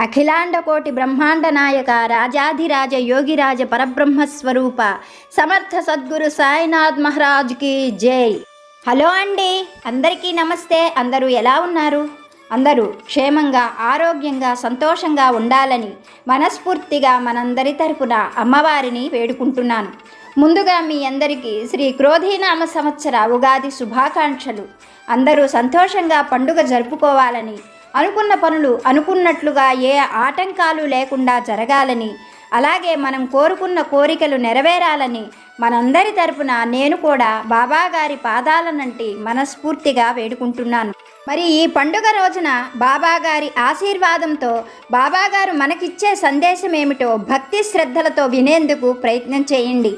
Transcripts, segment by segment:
అఖిలాండకోటి బ్రహ్మాండ నాయక రాజాధిరాజ యోగిరాజ పరబ్రహ్మస్వరూప సమర్థ సద్గురు సాయినాథ్ మహారాజ్కి జై. హలో అండి అందరికీ నమస్తే. అందరూ ఎలా ఉన్నారు? అందరూ క్షేమంగా ఆరోగ్యంగా సంతోషంగా ఉండాలని మనస్ఫూర్తిగా మనందరి తరపున అమ్మవారిని వేడుకుంటున్నాను. ముందుగా మీ అందరికీ శ్రీ క్రోధీనామ సంవత్సర ఉగాది శుభాకాంక్షలు. అందరూ సంతోషంగా పండుగ జరుపుకోవాలని అనుకున్న పనులు అనుకున్నట్లుగా ఏ ఆటంకాలు లేకుండా జరగాలని అలాగే మనం కోరుకున్న కోరికలు నెరవేరాలని మనందరి తరపున నేను కూడా బాబాగారి పాదాలనంటి మనస్ఫూర్తిగా వేడుకుంటున్నాను. మరి ఈ పండుగ రోజున బాబాగారి ఆశీర్వాదంతో బాబాగారు మనకిచ్చే సందేశం ఏమిటో భక్తి శ్రద్ధలతో వినేందుకు ప్రయత్నం చేయండి.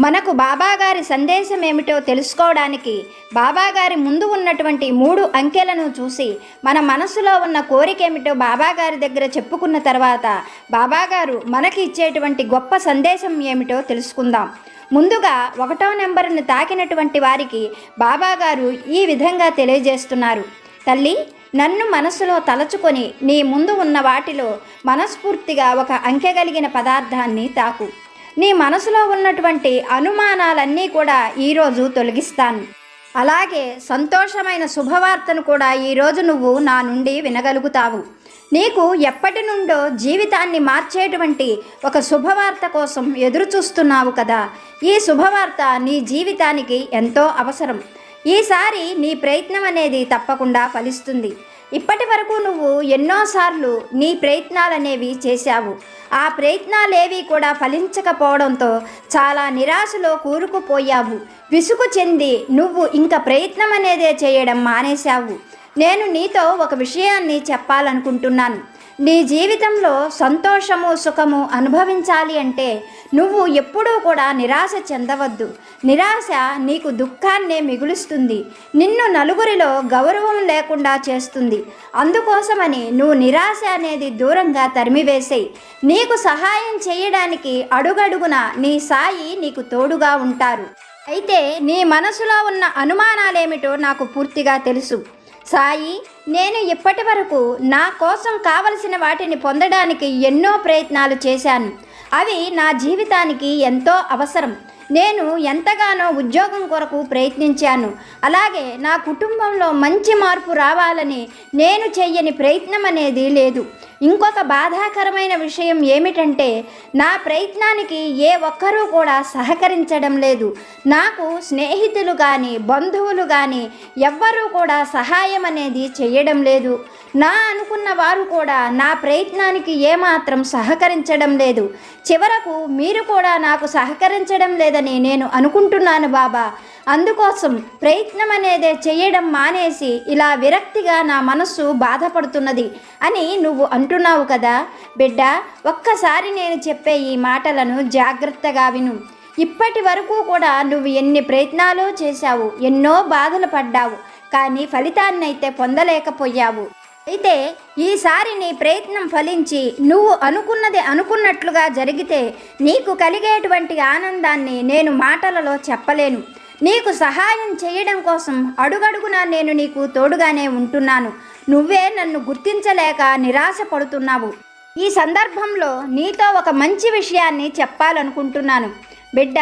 మనకు బాబాగారి సందేశం ఏమిటో తెలుసుకోవడానికి బాబాగారి ముందు ఉన్నటువంటి మూడు అంకెలను చూసి మన మనసులో ఉన్న కోరిక ఏమిటో బాబాగారి దగ్గర చెప్పుకున్న తర్వాత బాబాగారు మనకి ఇచ్చేటువంటి గొప్ప సందేశం ఏమిటో తెలుసుకుందాం. ముందుగా ఒకటో నెంబర్ను తాకినటువంటి వారికి బాబాగారు ఈ విధంగా తెలియజేస్తున్నారు. తల్లి నన్ను మనసులో తలచుకొని నీ ముందు ఉన్న వాటిలో మనస్ఫూర్తిగా ఒక అంకె కలిగిన పదార్థాన్ని తాకు. నీ మనసులో ఉన్నటువంటి అనుమానాలన్నీ కూడా ఈరోజు తొలగిస్తాను. అలాగే సంతోషమైన శుభవార్తను కూడా ఈరోజు నువ్వు నా నుండి వినగలుగుతావు. నీకు ఎప్పటి నుండో జీవితాన్ని మార్చేటువంటి ఒక శుభవార్త కోసం ఎదురు చూస్తున్నావు కదా. ఈ శుభవార్త నీ జీవితానికి ఎంతో అవసరం. ఈసారి నీ ప్రయత్నం అనేది తప్పకుండా ఫలిస్తుంది. ఇప్పటి వరకు నువ్వు ఎన్నోసార్లు నీ ప్రయత్నాలనేవి చేశావు. ఆ ప్రయత్నాలేవి కూడా ఫలించకపోవడంతో చాలా నిరాశలో కూరుకుపోయావు. విసుగు చెంది నువ్వు ఇంకా ప్రయత్నం అనేదే చేయడం మానేశావు. నేను నీతో ఒక విషయాన్ని చెప్పాలనుకుంటున్నాను. నీ జీవితంలో సంతోషము సుఖము అనుభవించాలి అంటే నువ్వు ఎప్పుడూ కూడా నిరాశ చెందవద్దు. నిరాశ నీకు దుఃఖాన్నే మిగులుస్తుంది. నిన్ను నలుగురిలో గౌరవం లేకుండా చేస్తుంది. అందుకోసమని నువ్వు నిరాశ అనేది దూరంగా తరిమివేసేయి. నీకు సహాయం చేయడానికి అడుగడుగున నీ సాయి నీకు తోడుగా ఉంటారు. అయితే నీ మనసులో ఉన్న అనుమానాలేమిటో నాకు పూర్తిగా తెలుసు. సాయి నేను ఇప్పటి వరకు నా కోసం కావలసిన వాటిని పొందడానికి ఎన్నో ప్రయత్నాలు చేశాను. అవి నా జీవితానికి ఎంతో అవసరం. నేను ఎంతగానో ఉద్యోగం కొరకు ప్రయత్నించాను. అలాగే నా కుటుంబంలో మంచి మార్పు రావాలని నేను చెయ్యని ప్రయత్నం అనేది లేదు. ఇంకొక బాధాకరమైన విషయం ఏమిటంటే నా ప్రయత్నానికి ఏ ఒక్కరూ కూడా సహకరించడం లేదు. నాకు స్నేహితులు కానీ బంధువులు కానీ ఎవ్వరూ కూడా సహాయం అనేది చేయడం లేదు. నా అనుకున్న వారు కూడా నా ప్రయత్నానికి ఏమాత్రం సహకరించడం లేదు. చివరకు మీరు కూడా నాకు సహకరించడం లేదని నేను అనుకుంటున్నాను బాబా. అందుకోసం ప్రయత్నం అనేదే చేయడం మానేసి ఇలా విరక్తిగా నా మనస్సు బాధపడుతున్నది అని నువ్వు అంటున్నావు కదా. బిడ్డ ఒక్కసారి నేను చెప్పే ఈ మాటలను జాగ్రత్తగా విను. ఇప్పటి వరకు కూడా నువ్వు ఎన్ని ప్రయత్నాలు చేశావు ఎన్నో బాధలు పడ్డావు కానీ ఫలితాన్ని అయితే పొందలేకపోయావు. అయితే ఈసారి నీ ప్రయత్నం ఫలించి నువ్వు అనుకున్నది అనుకున్నట్లుగా జరిగితే నీకు కలిగేటువంటి ఆనందాన్ని నేను మాటలలో చెప్పలేను. నీకు సహాయం చేయడం కోసం అడుగడుగునా నేను నీకు తోడుగానే ఉంటున్నాను. నువ్వే నన్ను గుర్తించలేక నిరాశపడుతున్నావు. ఈ సందర్భంలో నీతో ఒక మంచి విషయాన్ని చెప్పాలనుకుంటున్నాను. బిడ్డ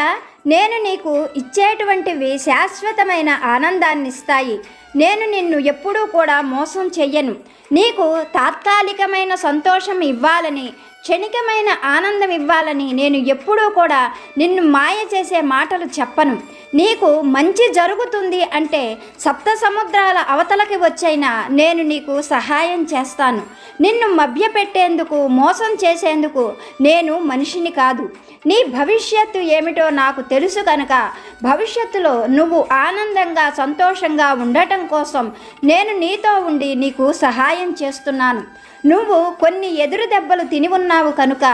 నేను నీకు ఇచ్చేటువంటివి శాశ్వతమైన ఆనందాన్ని ఇస్తాయి నేను నిన్ను ఎప్పుడూ కూడా మోసం చెయ్యను. నీకు తాత్కాలికమైన సంతోషం ఇవ్వాలని క్షణికమైన ఆనందం ఇవ్వాలని నేను ఎప్పుడూ కూడా నిన్ను మాయ చేసే మాటలు చెప్పను. నీకు మంచి జరుగుతుంది అంటే సప్త సముద్రాల అవతలకి వచ్చైనా నేను నీకు సహాయం చేస్తాను. నిన్ను మభ్యపెట్టేందుకు మోసం చేసేందుకు నేను మనిషిని కాదు. నీ భవిష్యత్తు ఏమిటో నాకు తెలుసు కనుక భవిష్యత్తులో నువ్వు ఆనందంగా సంతోషంగా ఉండటం కోసం నేను నీతో ఉండి నీకు సహాయం చేస్తున్నాను. నువ్వు కొన్ని ఎదురు దెబ్బలు తిని ఉన్నావు కనుక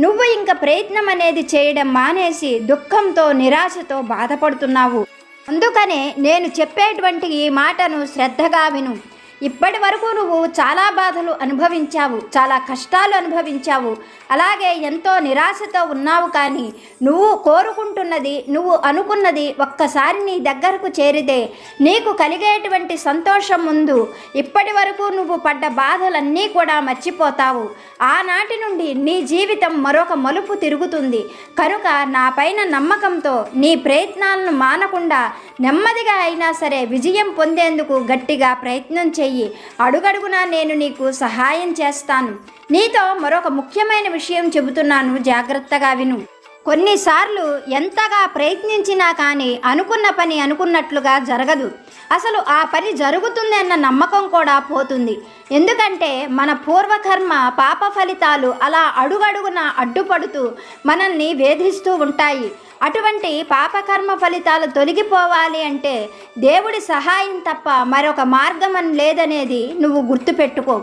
నువ్వు ఇంక ప్రయత్నం అనేది చేయడం మానేసి దుఃఖంతో నిరాశతో బాధపడుతున్నావు. అందుకనే నేను చెప్పేటువంటి ఈ మాటను శ్రద్ధగా విను. ఇప్పటి వరకు నువ్వు చాలా బాధలు అనుభవించావు చాలా కష్టాలు అనుభవించావు. అలాగే ఎంతో నిరాశతో ఉన్నావు కానీ నువ్వు కోరుకుంటున్నది నువ్వు అనుకున్నది ఒక్కసారి నీ దగ్గరకు చేరితే నీకు కలిగేటువంటి సంతోషం ముందు ఇప్పటి వరకు నువ్వు పడ్డ బాధలన్నీ కూడా మర్చిపోతావు. ఆనాటి నుండి నీ జీవితం మరొక మలుపు తిరుగుతుంది. కనుక నా పైన నమ్మకంతో నీ ప్రయత్నాలను మానకుండా నెమ్మదిగా అయినా సరే విజయం పొందేందుకు గట్టిగా ప్రయత్నం చెయ్యి. అడుగడుగునా నేను నీకు సహాయం చేస్తాను. నీతో మరొక ముఖ్యమైన విషయం చెబుతున్నాను జాగ్రత్తగా విను. కొన్నిసార్లు ఎంతగా ప్రయత్నించినా కానీ అనుకున్న పని అనుకున్నట్లుగా జరగదు. అసలు ఆ పని జరుగుతుంది అన్న నమ్మకం కూడా పోతుంది. ఎందుకంటే మన పూర్వకర్మ పాప ఫలితాలు అలా అడుగడుగున అడ్డుపడుతూ మనల్ని వేధిస్తూ ఉంటాయి. అటువంటి పాపకర్మ ఫలితాలు తొలగిపోవాలి అంటే దేవుడి సహాయం తప్ప మరొక మార్గం అని లేదనేది నువ్వు గుర్తుపెట్టుకో.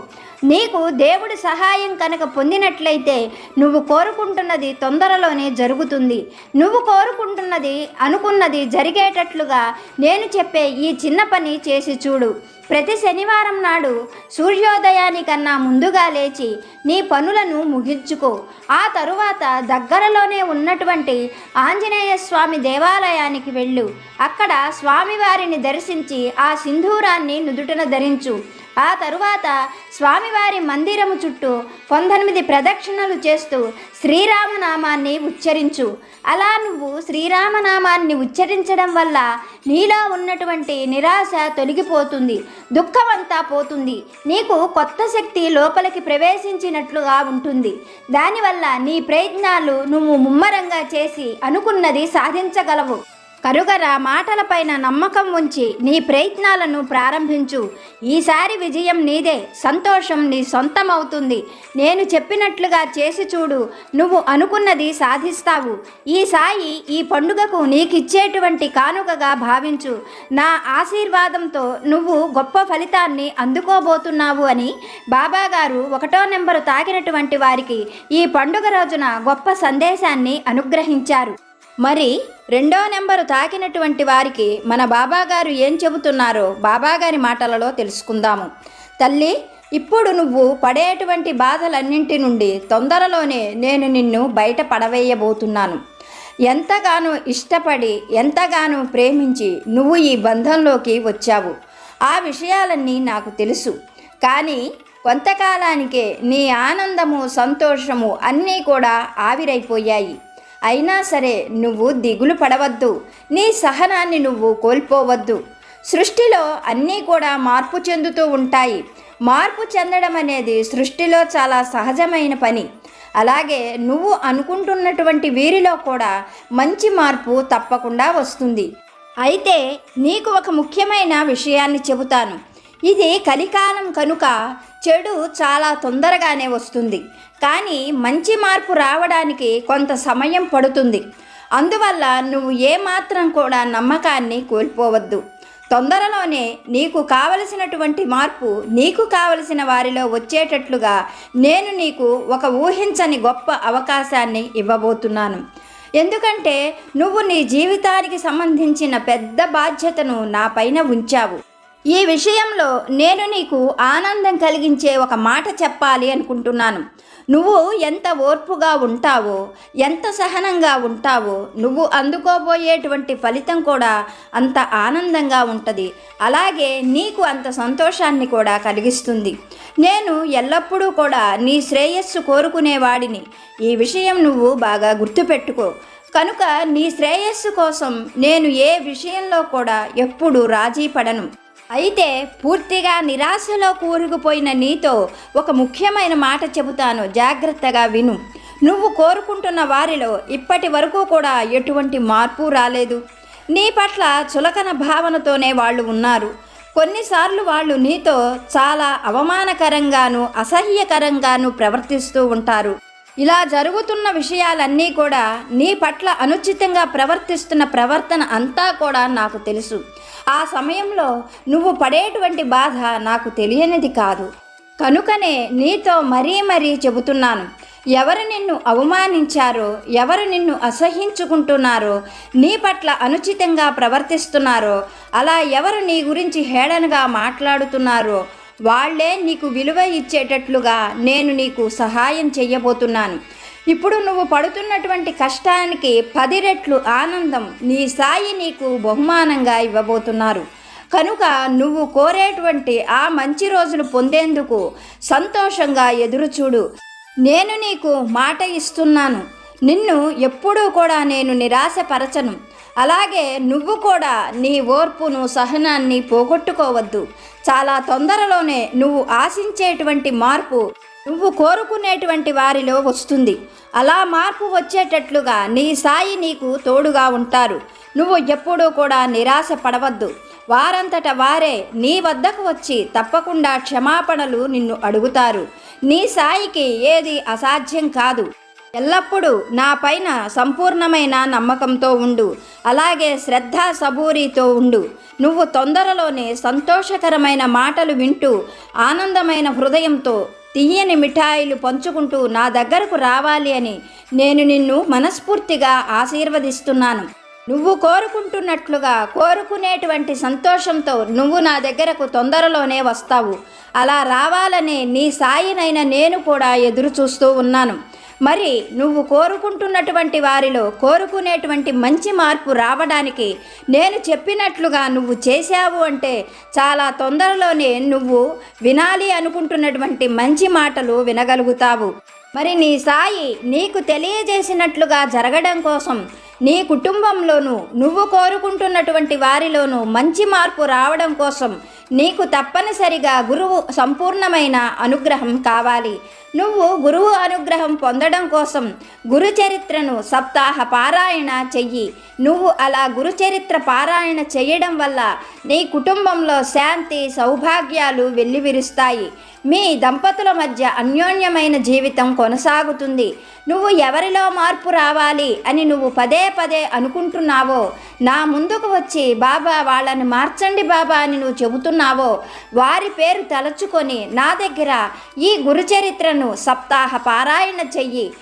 నీకు దేవుడి సహాయం కనుక పొందినట్లయితే నువ్వు కోరుకుంటున్నది తొందరలోనే జరుగుతుంది. నువ్వు కోరుకుంటున్నది అనుకున్నది జరిగేటట్లుగా నేను చెప్పే ఈ చిన్న పని చేసి చూడు. ప్రతి శనివారం నాడు సూర్యోదయానికన్నా ముందుగా లేచి నీ పనులను ముగించుకో. ఆ తరువాత దగ్గరలోనే ఉన్నటువంటి ఆంజనేయ స్వామి దేవాలయానికి వెళ్ళు. అక్కడ స్వామివారిని దర్శించి ఆ సింధూరాన్ని నుదుటన ధరించు. ఆ తరువాత స్వామివారి మందిరము చుట్టూ పంతొమ్మిది ప్రదక్షిణలు చేస్తూ శ్రీరామనామాన్ని ఉచ్చరించు. అలా నువ్వు శ్రీరామనామాన్ని ఉచ్చరించడం వల్ల నీలో ఉన్నటువంటి నిరాశ తొలగిపోతుంది దుఃఖమంతా పోతుంది. నీకు కొత్త శక్తి లోపలికి ప్రవేశించినట్లుగా ఉంటుంది. దానివల్ల నీ ప్రయత్నాలు నువ్వు ముమ్మరంగా చేసి అనుకున్నది సాధించగలవు. కరుగర మాటలపైన నమ్మకం ఉంచి నీ ప్రయత్నాలను ప్రారంభించు. ఈసారి విజయం నీదే సంతోషం నీ సొంతమవుతుంది. నేను చెప్పినట్లుగా చేసి చూడు నువ్వు అనుకున్నది సాధిస్తావు. ఈ సాయి ఈ పండుగకు నీకిచ్చేటువంటి కానుకగా భావించు. నా ఆశీర్వాదంతో నువ్వు గొప్ప ఫలితాన్ని అందుకోబోతున్నావు అని బాబాగారు ఒకటో నెంబరు తాకినటువంటి వారికి ఈ పండుగ రోజున గొప్ప సందేశాన్ని అనుగ్రహించారు. మరి రెండో నెంబరు తాకినటువంటి వారికి మన బాబాగారు ఏం చెబుతున్నారో బాబాగారి మాటలలో తెలుసుకుందాము. తల్లి ఇప్పుడు నువ్వు పడేటువంటి బాధలన్నింటి నుండి తొందరలోనే నేను నిన్ను బయట పడవేయబోతున్నాను. ఎంతగానో ఇష్టపడి ఎంతగానో ప్రేమించి నువ్వు ఈ బంధంలోకి వచ్చావు. ఆ విషయాలన్నీ నాకు తెలుసు. కానీ కొంతకాలానికే నీ ఆనందము సంతోషము అన్నీ కూడా ఆవిరైపోయాయి. అయినా సరే నువ్వు దిగులు పడవద్దు. నీ సహనాన్ని నువ్వు కోల్పోవద్దు. సృష్టిలో అన్నీ కూడా మార్పు చెందుతూ ఉంటాయి. మార్పు చెందడం అనేది సృష్టిలో చాలా సహజమైన పని. అలాగే నువ్వు అనుకుంటున్నటువంటి వీరిలో కూడా మంచి మార్పు తప్పకుండా వస్తుంది. అయితే నీకు ఒక ముఖ్యమైన విషయాన్ని చెబుతాను. ఇది కలికాలం కనుక చెడు చాలా తొందరగానే వస్తుంది. కానీ మంచి మార్పు రావడానికి కొంత సమయం పడుతుంది. అందువల్ల నువ్వు ఏమాత్రం కూడా నమ్మకాన్ని కోల్పోవద్దు. తొందరలోనే నీకు కావలసినటువంటి మార్పు నీకు కావలసిన వారిలో వచ్చేటట్లుగా నేను నీకు ఒక ఊహించని గొప్ప అవకాశాన్ని ఇవ్వబోతున్నాను. ఎందుకంటే నువ్వు నీ జీవితానికి సంబంధించిన పెద్ద బాధ్యతను నా పైన ఉంచావు. ఈ విషయంలో నేను నీకు ఆనందం కలిగించే ఒక మాట చెప్పాలి అనుకుంటున్నాను. నువ్వు ఎంత ఓర్పుగా ఉంటావో ఎంత సహనంగా ఉంటావో నువ్వు అందుకోబోయేటువంటి ఫలితం కూడా అంత ఆనందంగా ఉంటుంది. అలాగే నీకు అంత సంతోషాన్ని కూడా కలిగిస్తుంది. నేను ఎల్లప్పుడూ కూడా నీ శ్రేయస్సు కోరుకునేవాడిని. ఈ విషయం నువ్వు బాగా గుర్తుపెట్టుకో. కనుక నీ శ్రేయస్సు కోసం నేను ఏ విషయంలో కూడా ఎప్పుడు రాజీ పడను. అయితే పూర్తిగా నిరాశలో కూరుకుపోయిన నీతో ఒక ముఖ్యమైన మాట చెబుతాను. జాగ్రత్తగా విను. నువ్వు కోరుకుంటున్న వారిలో ఇప్పటి వరకు కూడా ఎటువంటి మార్పు రాలేదు. నీ పట్ల చులకన భావనతోనే వాళ్ళు ఉన్నారు. కొన్నిసార్లు వాళ్ళు నీతో చాలా అవమానకరంగాను అసహ్యకరంగాను ప్రవర్తిస్తూ ఉంటారు. ఇలా జరుగుతున్న విషయాలన్నీ కూడా నీ పట్ల అనుచితంగా ప్రవర్తిస్తున్న ప్రవర్తన అంతా కూడా నాకు తెలుసు. ఆ సమయంలో నువ్వు పడేటువంటి బాధ నాకు తెలియనిది కాదు. కనుకనే నీతో మరీ మరీ చెబుతున్నాను. ఎవరు నిన్ను అవమానించారో ఎవరు నిన్ను అసహించుకుంటున్నారో నీ పట్ల అనుచితంగా ప్రవర్తిస్తున్నారో అలా ఎవరు నీ గురించి హేళనగా మాట్లాడుతున్నారో వాళ్ళే నీకు విలువ ఇచ్చేటట్లుగా నేను నీకు సహాయం చెయ్యబోతున్నాను ఇప్పుడు నువ్వు పడుతున్నటువంటి కష్టానికి పది రెట్లు ఆనందం నీ సాయి నీకు బహుమానంగా ఇవ్వబోతున్నారు. కనుక నువ్వు కోరేటువంటి ఆ మంచి రోజులు పొందేందుకు సంతోషంగా ఎదురుచూడు. నేను నీకు మాట ఇస్తున్నాను. నిన్ను ఎప్పుడూ కూడా నేను నిరాశపరచను. అలాగే నువ్వు కూడా నీ ఓర్పును సహనాన్ని పోగొట్టుకోవద్దు. చాలా తొందరలోనే నువ్వు ఆశించేటువంటి మార్పు నువ్వు కోరుకునేటువంటి వారిలో వస్తుంది. అలా మార్పు వచ్చేటట్లుగా నీ సాయి నీకు తోడుగా ఉంటారు. నువ్వు ఎప్పుడూ కూడా నిరాశ పడవద్దు. వారంతట వారే నీ వద్దకు వచ్చి తప్పకుండా క్షమాపణలు నిన్ను అడుగుతారు. నీ సాయికి ఏది అసాధ్యం కాదు. ఎల్లప్పుడూ నా పైన సంపూర్ణమైన నమ్మకంతో ఉండు. అలాగే శ్రద్ధ సబూరితో ఉండు. నువ్వు తొందరలోనే సంతోషకరమైన మాటలు వింటూ ఆనందమైన హృదయంతో తీయని మిఠాయిలు పంచుకుంటూ నా దగ్గరకు రావాలి అని నేను నిన్ను మనస్ఫూర్తిగా ఆశీర్వదిస్తున్నాను. నువ్వు కోరుకుంటున్నట్లుగా కోరుకునేటువంటి సంతోషంతో నువ్వు నా దగ్గరకు తొందరలోనే వస్తావు. అలా రావాలనే నీ సాయినైన నేను కూడా ఎదురు చూస్తూ ఉన్నాను. మరి నువ్వు కోరుకుంటున్నటువంటి వారిలో కోరుకునేటువంటి మంచి మార్పు రావడానికి నేను చెప్పినట్లుగా నువ్వు చేశావు అంటే చాలా తొందరలోనే నువ్వు వినాలి అనుకుంటున్నటువంటి మంచి మాటలు వినగలుగుతావు. మరి నీ సాయి నీకు తెలియజేసినట్లుగా జరగడం కోసం నీ కుటుంబంలోనూ నువ్వు కోరుకుంటున్నటువంటి వారిలోనూ మంచి మార్పు రావడం కోసం నీకు తప్పనిసరిగా గురువు సంపూర్ణమైన అనుగ్రహం కావాలి. నువ్వు గురువు అనుగ్రహం పొందడం కోసం గురుచరిత్రను సప్తాహ పారాయణ చెయ్యి. నువ్వు అలా గురుచరిత్ర పారాయణ చేయడం వల్ల నీ కుటుంబంలో శాంతి సౌభాగ్యాలు వెల్లివిరుస్తాయి. మీ దంపతుల మధ్య అన్యోన్యమైన జీవితం కొనసాగుతుంది. నువ్వు ఎవరిలో మార్పు రావాలి అని నువ్వు పదే పదే అనుకుంటున్నావో నా ముందుకు వచ్చి బాబా వాళ్ళని మార్చండి బాబా అని నువ్వు చెబుతున్నావు వారి పేరు తలచుకొని నా దగ్గర ఈ గురుచరిత్రను సప్తాహ పారాయణ చెయ్యి.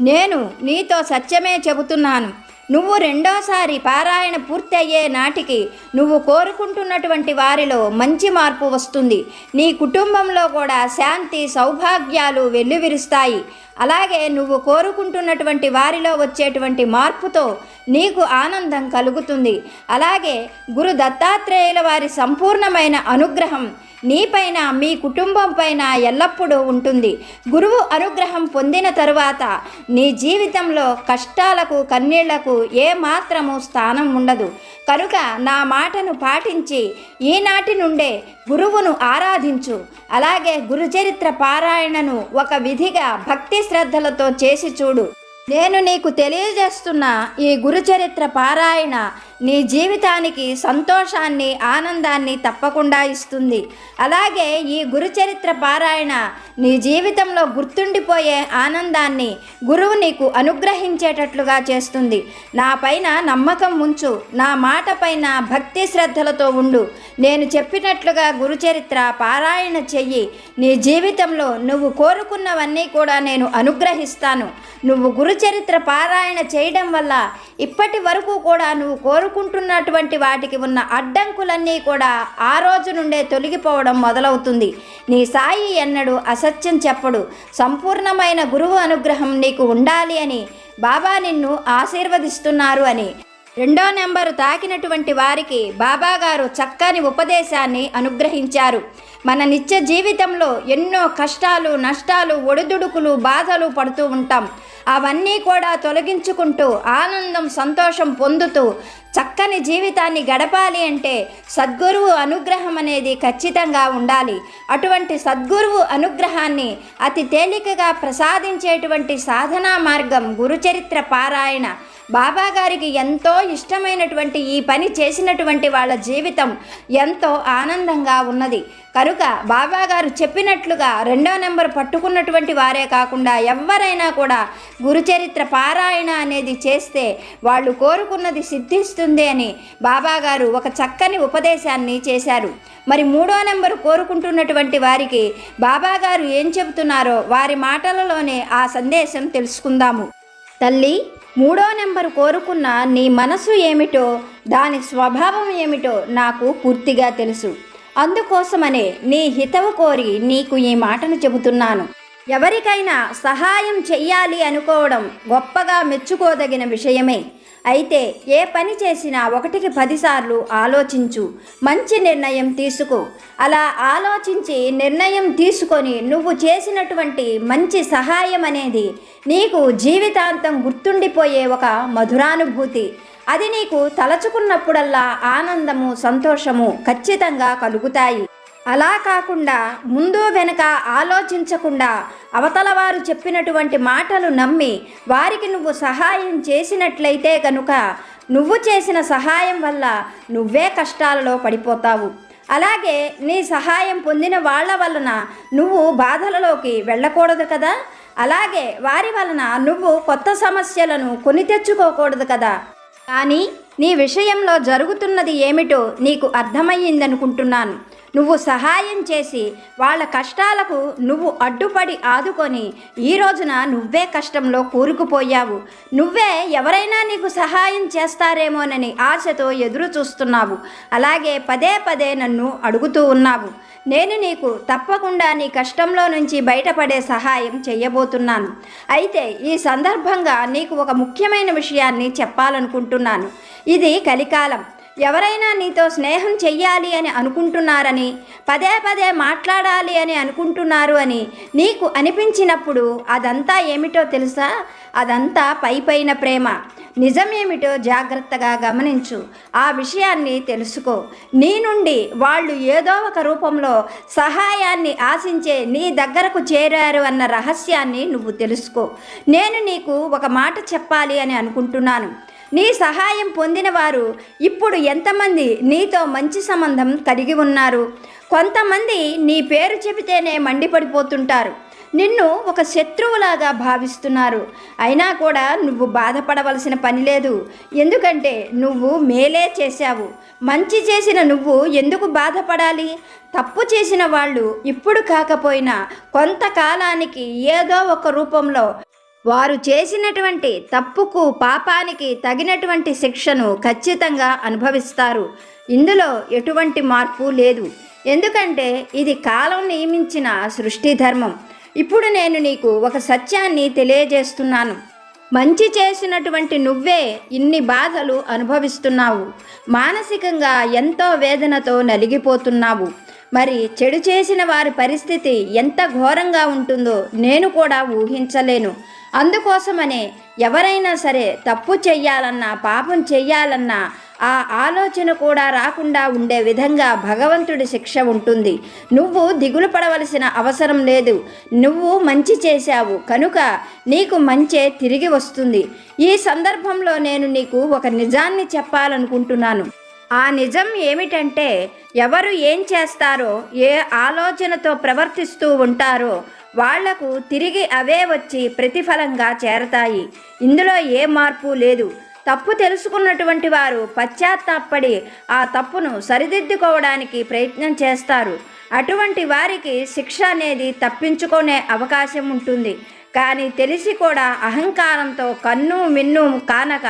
నేను నీతో సత్యమే చెబుతున్నాను. నువ్వు రెండోసారి పారాయణ పూర్తి అయ్యే నాటికి నువ్వు కోరుకుంటున్నటువంటి వారిలో మంచి మార్పు వస్తుంది. నీ కుటుంబంలో కూడా శాంతి సౌభాగ్యాలు వెల్లువిరుస్తాయి. అలాగే నువ్వు కోరుకుంటున్నటువంటి వారిలో వచ్చేటువంటి మార్పుతో నీకు ఆనందం కలుగుతుంది. అలాగే గురు దత్తాత్రేయుల వారి సంపూర్ణమైన అనుగ్రహం నీపైన మీ కుటుంబం పైన ఎల్లప్పుడూ ఉంటుంది. గురువు అనుగ్రహం పొందిన తరువాత నీ జీవితంలో కష్టాలకు కన్నీళ్ళకు ఏ మాత్రము స్థానం ఉండదు. కనుక నా మాటను పాటించి ఈనాటి నుండే గురువును ఆరాధించు. అలాగే గురుచరిత్ర పారాయణను ఒక విధిగా భక్తి శ్రద్ధలతో చేసి చూడు. నేను నీకు తెలియజేస్తున్న ఈ గురుచరిత్ర పారాయణ నీ జీవితానికి సంతోషాన్ని ఆనందాన్ని తప్పకుండా ఇస్తుంది. అలాగే ఈ గురుచరిత్ర పారాయణ నీ జీవితంలో గుర్తుండిపోయే ఆనందాన్ని గురువు నీకు అనుగ్రహించేటట్లుగా చేస్తుంది. నా పైన నమ్మకం ఉంచు. నా మాట పైన భక్తి శ్రద్ధలతో ఉండు. నేను చెప్పినట్లుగా గురుచరిత్ర పారాయణ చెయ్యి. నీ జీవితంలో నువ్వు కోరుకున్నవన్నీ కూడా నేను అనుగ్రహిస్తాను. నువ్వు గురుచరిత్ర పారాయణ చేయడం వల్ల ఇప్పటి వరకు కూడా నువ్వు కోరు కోరుకుంటున్నటువంటి వాటికి ఉన్న అడ్డంకులన్నీ కూడా ఆ రోజు నుండే తొలగిపోవడం మొదలవుతుంది. నీ సాయి ఎన్నడు అసత్యం చెప్పడు. సంపూర్ణమైన గురువు అనుగ్రహం నీకు ఉండాలి అని బాబా నిన్ను ఆశీర్వదిస్తున్నారు అని. రెండో నెంబరు తాకినటువంటి వారికి బాబాగారు చక్కని ఉపదేశాన్ని అనుగ్రహించారు. మన నిత్య జీవితంలో ఎన్నో కష్టాలు నష్టాలు ఒడిదుడుకులు బాధలు పడుతూ ఉంటాం. అవన్నీ కూడా తొలగించుకుంటూ ఆనందం సంతోషం పొందుతూ చక్కని జీవితాన్ని గడపాలి అంటే సద్గురువు అనుగ్రహం అనేది ఖచ్చితంగా ఉండాలి. అటువంటి సద్గురువు అనుగ్రహాన్ని అతి తేలికగా ప్రసాదించేటువంటి సాధనా మార్గం గురుచరిత్ర పారాయణ. బాబా గారికి ఎంతో ఇష్టమైనటువంటి ఈ పని చేసినటువంటి వాళ్ళ జీవితం ఎంతో ఆనందంగా ఉన్నది. కనుక బాబా గారు చెప్పినట్లుగా రెండో నెంబర్ పట్టుకున్నటువంటి వారే కాకుండా ఎవరైనా కూడా గురుచరిత్ర పారాయణ అనేది చేస్తే వాళ్ళు కోరుకున్నది సిద్ధిస్తుంది అని బాబాగారు ఒక చక్కని ఉపదేశాన్ని చేశారు. మరి మూడో నెంబరు కోరుకుంటున్నటువంటి వారికి బాబాగారు ఏం చెబుతున్నారో వారి మాటలలోనే ఆ సందేశం తెలుసుకుందాము. తల్లి మూడో నెంబరు కోరుకున్న నీ మనసు ఏమిటో దాని స్వభావం ఏమిటో నాకు పూర్తిగా తెలుసు. అందుకోసమనే నీ హితవు కోరి నీకు ఈ మాటను చెబుతున్నాను. ఎవరికైనా సహాయం చెయ్యాలి అనుకోవడం గొప్పగా మెచ్చుకోదగిన విషయమే. అయితే ఏ పని చేసినా ఒకటికి పదిసార్లు ఆలోచించు మంచి నిర్ణయం తీసుకో. అలా ఆలోచించి నిర్ణయం తీసుకొని నువ్వు చేసినటువంటి మంచి సహాయం అనేది నీకు జీవితాంతం గుర్తుండిపోయే ఒక మధురానుభూతి. అది నీకు తలచుకున్నప్పుడల్లా ఆనందము సంతోషము ఖచ్చితంగా కలుగుతాయి. అలా కాకుండా ముందు వెనక ఆలోచించకుండా అవతల వారు చెప్పినటువంటి మాటలు నమ్మి వారికి నువ్వు సహాయం చేసినట్లయితే కనుక నువ్వు చేసిన సహాయం వల్ల నువ్వే కష్టాలలో పడిపోతావు. అలాగే నీ సహాయం పొందిన వాళ్ళ వలన నువ్వు బాధలలోకి వెళ్ళకూడదు కదా? అలాగే వారి వలన నువ్వు కొత్త సమస్యలను కొని తెచ్చుకోకూడదు కదా? కానీ నీ విషయంలో జరుగుతున్నది ఏమిటో నీకు అర్థమయ్యిందనుకుంటున్నాను. నువ్వు సహాయం చేసి వాళ్ళ కష్టాలకు నువ్వు అడ్డుపడి ఆదుకొని ఈ రోజున నువ్వే కష్టంలో కూరుకుపోయావు. నువ్వే ఎవరైనా నీకు సహాయం చేస్తారేమోనని ఆశతో ఎదురు చూస్తున్నావు. అలాగే పదే పదే నన్ను అడుగుతూ ఉన్నావు. నేను నీకు తప్పకుండా నీ కష్టంలో నుంచి బయటపడే సహాయం చేయబోతున్నాను. అయితే ఈ సందర్భంగా నీకు ఒక ముఖ్యమైన విషయాన్ని చెప్పాలనుకుంటున్నాను. ఇది కలికాలం. ఎవరైనా నీతో స్నేహం చెయ్యాలి అని అనుకుంటున్నారని పదే పదే మాట్లాడాలి అని అనుకుంటున్నారు అని నీకు అనిపించినప్పుడు అదంతా ఏమిటో తెలుసా? అదంతా పై పైన ప్రేమ. ఏమిటో జాగ్రత్తగా గమనించు. ఆ విషయాన్ని తెలుసుకో. నీ నుండి వాళ్ళు ఏదో ఒక రూపంలో సహాయాన్ని ఆశించే నీ దగ్గరకు చేరారు అన్న రహస్యాన్ని నువ్వు తెలుసుకో. నేను నీకు ఒక మాట చెప్పాలి అని అనుకుంటున్నాను. నీ సహాయం పొందిన వారు ఇప్పుడు ఎంతమంది నీతో మంచి సంబంధం కలిగి ఉన్నారు? కొంతమంది నీ పేరు చెబితేనే మండిపడిపోతుంటారు. నిన్ను ఒక శత్రువులాగా భావిస్తున్నారు. అయినా కూడా నువ్వు బాధపడవలసిన పని లేదు. ఎందుకంటే నువ్వు మేలే చేశావు. మంచి చేసిన నువ్వు ఎందుకు బాధపడాలి? తప్పు చేసిన వాళ్ళు ఇప్పుడు కాకపోయినా కొంతకాలానికి ఏదో ఒక రూపంలో వారు చేసినటువంటి తప్పుకు పాపానికి తగినటువంటి శిక్షను ఖచ్చితంగా అనుభవిస్తారు. ఇందులో ఎటువంటి మార్పు లేదు. ఎందుకంటే ఇది కాలం నియమించిన సృష్టి ధర్మం. ఇప్పుడు నేను నీకు ఒక సత్యాన్ని తెలియజేస్తున్నాను. మంచి చేసినటువంటి నువ్వే ఇన్ని బాధలు అనుభవిస్తున్నావు. మానసికంగా ఎంతో వేదనతో నలిగిపోతున్నావు. మరి చెడు చేసిన వారి పరిస్థితి ఎంత ఘోరంగా ఉంటుందో నేను కూడా ఊహించలేను. అందుకోసమనే ఎవరైనా సరే తప్పు చెయ్యాలన్నా పాపం చెయ్యాలన్నా ఆ ఆలోచన కూడా రాకుండా ఉండే విధంగా భగవంతుడి శిక్ష ఉంటుంది. నువ్వు దిగులు పడవలసిన అవసరం లేదు. నువ్వు మంచి చేశావు. కనుక నీకు మంచే తిరిగి వస్తుంది. ఈ సందర్భంలో నేను నీకు ఒక నిజాన్ని చెప్పాలనుకుంటున్నాను. ఆ నిజం ఏమిటంటే ఎవరు ఏం చేస్తారో ఏ ఆలోచనతో ప్రవర్తిస్తూ ఉంటారో వాళ్ళకు తిరిగి అవే వచ్చి ప్రతిఫలంగా చేరతాయి. ఇందులో ఏ మార్పు లేదు. తప్పు తెలుసుకున్నటువంటి వారు పశ్చాత్తాపడి ఆ తప్పును సరిదిద్దుకోవడానికి ప్రయత్నం చేస్తారు. అటువంటి వారికి శిక్ష అనేది తప్పించుకునే అవకాశం ఉంటుంది. కానీ తెలిసి కూడా అహంకారంతో కన్ను మిన్ను కానక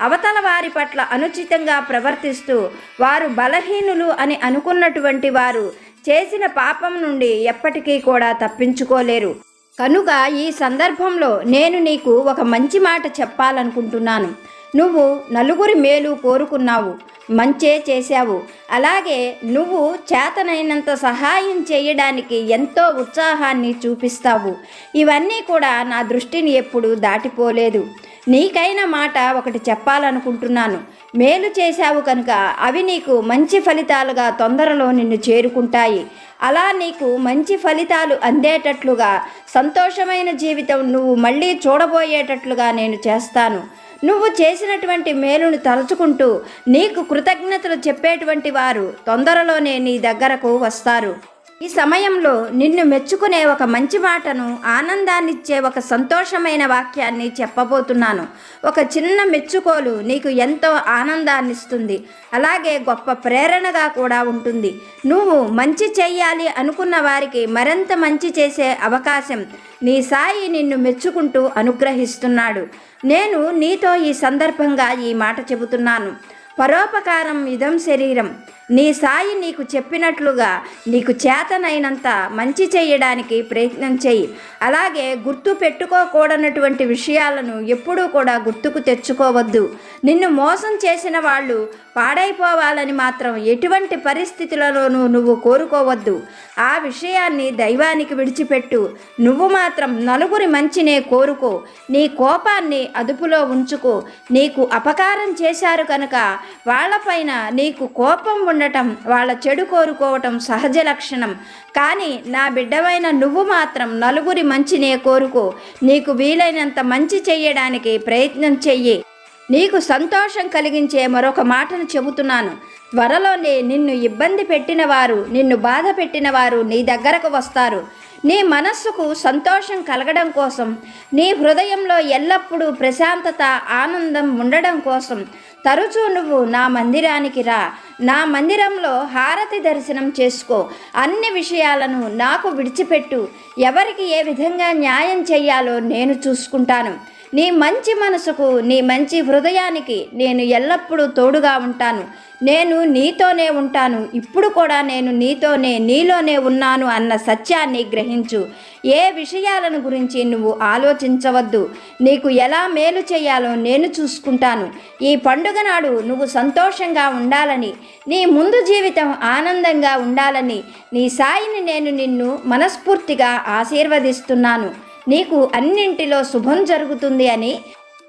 అవతల వారి పట్ల అనుచితంగా ప్రవర్తిస్తూ వారు బలహీనులు అని అనుకున్నటువంటి వారు చేసిన పాపం నుండి ఎప్పటికీ కూడా తప్పించుకోలేరు. కనుక ఈ సందర్భంలో నేను నీకు ఒక మంచి మాట చెప్పాలనుకుంటున్నాను. నువ్వు నలుగురి మేలు కోరుకున్నావు మంచే చేశావు. అలాగే నువ్వు చేతనైనంత సహాయం చేయడానికి ఎంతో ఉత్సాహాన్ని చూపిస్తావు. ఇవన్నీ కూడా నా దృష్టిని ఎప్పుడు దాటిపోలేదు. నీకైన మాట ఒకటి చెప్పాలనుకుంటున్నాను. మేలు చేశావు కనుక అవి నీకు మంచి ఫలితాలుగా తొందరలో నిన్ను చేరుకుంటాయి. అలా నీకు మంచి ఫలితాలు అందేటట్లుగా సంతోషమైన జీవితం నువ్వు మళ్ళీ చూడబోయేటట్లుగా నేను చేస్తాను. నువ్వు చేసినటువంటి మేలును తలుచుకుంటూ నీకు కృతజ్ఞతలు చెప్పేటువంటి వారు తొందరలోనే నీ దగ్గరకు వస్తారు. ఈ సమయంలో నిన్ను మెచ్చుకునే ఒక మంచి మాటను ఆనందాన్నిచ్చే ఒక సంతోషమైన వాక్యాన్ని చెప్పబోతున్నాను. ఒక చిన్న మెచ్చుకోలు నీకు ఎంతో ఆనందాన్నిస్తుంది. అలాగే గొప్ప ప్రేరణగా కూడా ఉంటుంది. నువ్వు మంచి చేయాలి అనుకున్న వారికి మరింత మంచి చేసే అవకాశం నీ సాయి నిన్ను మెచ్చుకుంటూ అనుగ్రహిస్తున్నాడు. నేను నీతో ఈ సందర్భంగా ఈ మాట చెబుతున్నాను. పరోపకారం ఇదం శరీరం. నీ సాయి నీకు చెప్పినట్లుగా నీకు చేతనైనంత మంచి చేయడానికి ప్రయత్నం చేయి. అలాగే గుర్తు పెట్టుకోకూడనటువంటి విషయాలను ఎప్పుడూ కూడా గుర్తుకు తెచ్చుకోవద్దు. నిన్ను మోసం చేసిన వాళ్ళు పాడైపోవాలని మాత్రం ఎటువంటి పరిస్థితులలోనూ నువ్వు కోరుకోవద్దు. ఆ విషయాన్ని దైవానికి విడిచిపెట్టు. నువ్వు మాత్రం నలుగురి మంచినే కోరుకో. నీ కోపాన్ని అదుపులో ఉంచుకో. నీకు అపకారం చేశారు కనుక వాళ్ళపైన నీకు కోపం ఉండటం వాళ్ళ చెడు కోరుకోవటం సహజ లక్షణం. కానీ నా బిడ్డవైన నువ్వు మాత్రం నలుగురి మంచినే కోరుకో. నీకు వీలైనంత మంచి చెయ్యడానికి ప్రయత్నం చెయ్యి. నీకు సంతోషం కలిగించే మరొక మాటను చెబుతున్నాను. త్వరలోనే నిన్ను ఇబ్బంది పెట్టిన వారు నిన్ను బాధ పెట్టిన వారు నీ దగ్గరకు వస్తారు. నీ మనస్సుకు సంతోషం కలగడం కోసం నీ హృదయంలో ఎల్లప్పుడూ ప్రశాంతత ఆనందం ఉండడం కోసం తరచూ నువ్వు నా మందిరానికి రా. నా మందిరంలో హారతి దర్శనం చేసుకో. అన్ని విషయాలను నాకు విడిచిపెట్టు. ఎవరికి ఏ విధంగా న్యాయం చేయాలో నేను చూసుకుంటాను. నీ మంచి మనసుకు నీ మంచి హృదయానికి నేను ఎల్లప్పుడూ తోడుగా ఉంటాను. నేను నీతోనే ఉంటాను. ఇప్పుడు కూడా నేను నీతోనే నీలోనే ఉన్నాను అన్న సత్యాన్ని గ్రహించు. ఏ విషయాలను గురించి నువ్వు ఆలోచించవద్దు. నీకు ఎలా మేలు చేయాలో నేను చూసుకుంటాను. ఈ పండుగ నాడు నువ్వు సంతోషంగా ఉండాలని నీ ముందు జీవితం ఆనందంగా ఉండాలని నీ సాయిని నేను నిన్ను మనస్ఫూర్తిగా ఆశీర్వదిస్తున్నాను. నీకు అన్నింటిలో శుభం జరుగుతుంది అని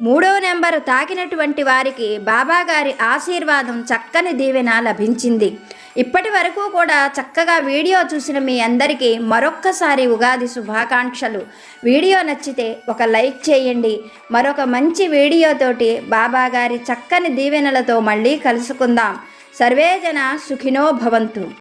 మూడో నెంబరు తాకినటువంటి వారికి బాబాగారి ఆశీర్వాదం చక్కని దీవెన లభించింది. ఇప్పటి వరకు కూడా చక్కగా వీడియో చూసిన మీ అందరికీ మరొక్కసారి ఉగాది శుభాకాంక్షలు. వీడియో నచ్చితే ఒక లైక్ చేయండి. మరొక మంచి వీడియోతోటి బాబాగారి చక్కని దీవెనలతో మళ్ళీ కలుసుకుందాం. సర్వేజన సుఖినో భవంతు.